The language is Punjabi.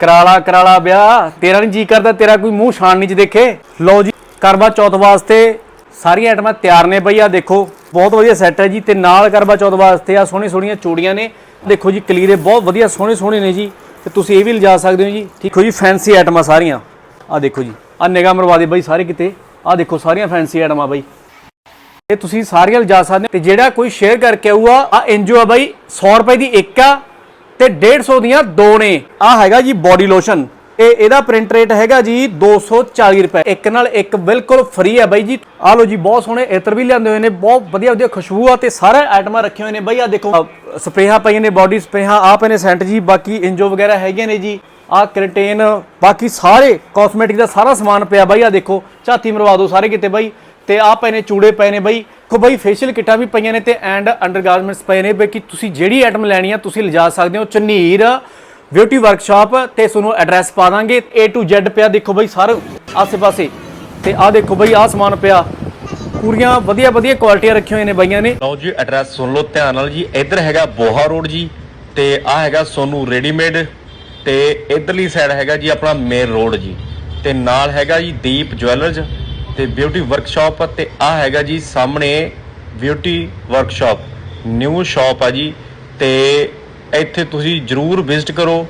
ਕਰਾਲਾ ਕਰਾਲਾ ਵਿਆਹ। ਤੇਰਾ ਨਹੀਂ ਜੀ ਕਰਦਾ, ਤੇਰਾ ਕੋਈ ਮੂੰਹ ਛਾਣ ਨਹੀਂ ਚ ਦੇਖੇ। ਲਓ ਜੀ, ਕਰਵਾ ਚੌਥ ਵਾਸਤੇ ਸਾਰੀਆਂ ਆਈਟਮਾਂ ਤਿਆਰ ਨੇ ਬਈ, ਆ ਦੇਖੋ, ਬਹੁਤ ਵਧੀਆ ਸੈੱਟ ਹੈ ਜੀ ਤੇ ਨਾਲ ਕਰਵਾ ਚੌਥ ਵਾਸਤੇ ਆ ਸੋਹਣੀ ਸੋਹਣੀਆਂ ਚੂੜੀਆਂ ਨੇ। ਦੇਖੋ ਜੀ, ਕਲੀਰੇ ਬਹੁਤ ਵਧੀਆ ਸੋਹਣੇ ਸੋਹਣੇ ਨੇ ਜੀ ਤੇ ਤੁਸੀਂ ਇਹ ਵੀ ਲਿਜਾ ਸਕਦੇ ਹੋ ਜੀ। ਠੀਕ ਹੋ ਜੀ ਫੈਂਸੀ ਆਈਟਮਾਂ ਸਾਰੀਆਂ। ਆ ਦੇਖੋ ਜੀ, ਆ ਨਿਗਾਹ ਮਰਵਾ ਦੇ ਬਈ ਸਾਰੇ ਕਿਤੇ। ਆ ਦੇਖੋ, ਸਾਰੀਆਂ ਫੈਂਸੀ ਆਈਟਮਾਂ ਬਈ। ਇਹ ਤੁਸੀਂ ਸਾਰੀਆਂ ਲਿਜਾ ਸਕਦੇ ਹੋ ਤੇ ਜਿਹੜਾ ਕੋਈ ਸ਼ੇਅਰ ਕਰਕੇ ਆਊਗਾ, ਆ ਇੰਜੋ ਆ ਬਾਈ 100 ਰੁਪਏ ਦੀ ਇੱਕ ਆ। ਤੇ 150 ਦੀਆਂ ਦੋ ਨੇ। ਆ ਹੈਗਾ ਜੀ ਬਾਡੀ ਲੋਸ਼ਨ ਇਹ ਇਹਦਾ ਪ੍ਰਿੰਟ ਰੇਟ ਹੈਗਾ ਜੀ 240 ਰੁਪਏ। ਇੱਕ ਨਾਲ ਇੱਕ ਬਿਲਕੁਲ ਫ੍ਰੀ ਹੈ ਬਾਈ ਜੀ। ਆ ਲੋ ਜੀ, ਬਹੁਤ ਸੋਹਣੇ ਇਤਰ ਵੀ ਲਿਆਂਦੇ ਹੋਏ ਨੇ, ਬਹੁਤ ਵਧੀਆ ਵਧੀਆ ਖੁਸ਼ਬੂ ਆ ਤੇ ਸਾਰੇ ਆਈਟਮਾਂ ਰੱਖੇ ਹੋਏ ਨੇ ਬਾਈ। ਆ ਦੇਖੋ ਸਪਰੇਹਾਂ ਪਈਆਂ ਨੇ ਬਾਡੀ ਸਪਰੇਹਾਂ ਆ ਪਏ ਨੇ ਸੈਂਟ ਜੀ, ਬਾਕੀ ਇੰਜੋ ਵਗੈਰਾ ਹੈਗੇ ਨੇ ਜੀ। ਆ ਕ੍ਰਿਟੇਨ ਬਾਕੀ ਸਾਰੇ ਕਾਸਮੈਟਿਕ ਦਾ ਸਾਰਾ ਸਮਾਨ ਪਿਆ ਬਾਈ। ਆ ਦੇਖੋ, ਝਾਤੀ ਮਰਵਾ ਦਿਓ ਸਾਰੇ ਕਿਤੇ ਬਾਈ। ਤੇ ਆ ਪਏ ਨੇ, ਚੂੜੇ ਪਏ ਨੇ ਬਾਈ। ਕੋ ਬਾਈ ਫੇਸ਼ੀਅਲ ਕਿੱਟਾਂ ਵੀ ਪਈਆਂ ਨੇ ਤੇ ਐਂਡ ਅੰਡਰਗਾਰਮੈਂਟਸ ਪਏ ਨੇ, ਬਈ ਕਿ ਤੁਸੀਂ ਜਿਹੜੀ ਆਈਟਮ ਲੈਣੀ ਆ, ਤੁਸੀਂ ਲਿਜਾ ਸਕਦੇ ਹੋ। ਚੰਨੀਰ ਬਿਊਟੀ ਵਰਕਸ਼ਾਪ ਤੇ ਤੁਹਾਨੂੰ ਐਡਰੈਸ ਪਾ ਦਾਂਗੇ। A to Z ਪਿਆ, ਦੇਖੋ ਬਾਈ, ਸਾਰੇ ਆਸੇ-ਪਾਸੇ। ਤੇ ਆ ਦੇਖੋ ਬਾਈ ਆ ਸਮਾਨ ਪਿਆ। ਪੂਰੀਆਂ ਵਧੀਆ ਵਧੀਆ ਕੁਆਲਿਟੀਆਂ ਰੱਖੀਆਂ ਹੋਈਆਂ ਨੇ ਬਾਈਆਂ ਨੇ। ਲਓ ਜੀ ਐਡਰੈਸ ਸੁਣ ਲਓ ਧਿਆਨ ਨਾਲ ਜੀ। ਇੱਧਰ ਹੈਗਾ ਬੋਹਾ ਰੋਡ ਜੀ, ਤੇ ਆ ਹੈਗਾ ਸੋਨੂ ਰੈਡੀਮੇਡ ਤੇ ਇਧਰਲੀ ਸਾਈਡ ਹੈਗਾ ਜੀ ਆਪਣਾ ਮੇਨ ਰੋਡ ਜੀ। ਤੇ ਨਾਲ ਹੈਗਾ ਜੀ ਦੀਪ ਜਵੈਲਰਜ ਤੇ ਬਿਊਟੀ ਵਰਕਸ਼ਾਪ ਤੇ ਆ ਹੈਗਾ ਜੀ ਸਾਹਮਣੇ ਬਿਊਟੀ ਵਰਕਸ਼ਾਪ, ਨਿਊ ਸ਼ਾਪ ਆ ਜੀ ਤੇ ਇੱਥੇ ਤੁਸੀਂ ਜਰੂਰ ਵਿਜ਼ਿਟ ਕਰੋ।